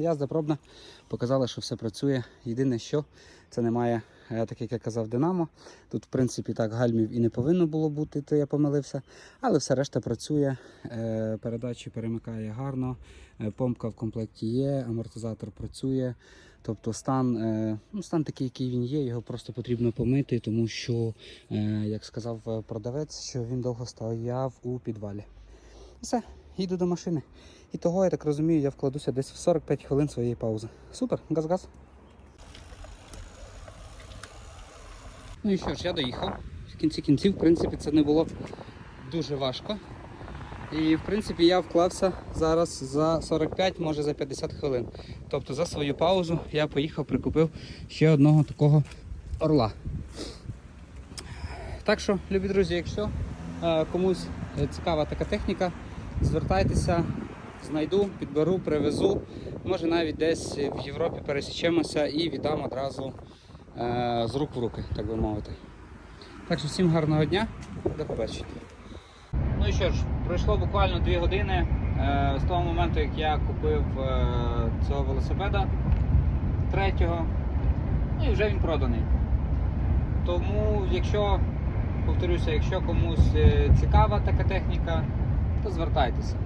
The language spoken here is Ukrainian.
язда пробна, показала, що все працює. Єдине, що це немає, е, так як я казав, Динамо. Тут, в принципі, так гальмів і не повинно було бути, то я помилився. Але все решта працює. Е, Передачі перемикає гарно, е, помпка в комплекті є, амортизатор працює. Тобто стан, ну, стан такий, який він є, його просто потрібно помити, тому що, як сказав продавець, що він довго стояв у підвалі. Все, їду до машини. І того, я так розумію, я вкладуся десь в 45 хвилин своєї паузи. Супер, газ-газ. Ну і що ж, я доїхав. В кінці кінців, в принципі, це не було дуже важко. І в принципі я вклався зараз за 45, може за 50 хвилин. Тобто за свою паузу я поїхав, прикупив ще одного такого орла. Так що, любі друзі, якщо е, комусь цікава така техніка, звертайтеся, знайду, підберу, привезу. Може навіть десь в Європі пересічемося і віддам одразу е, з рук в руки, так би мовити. Так що всім гарного дня, до побачення. Ну і що ж, пройшло буквально 2 години е, з того моменту, як я купив е, цього велосипеда третього, ну і вже він проданий. Тому, якщо, повторюся, якщо комусь е, цікава така техніка, то звертайтеся.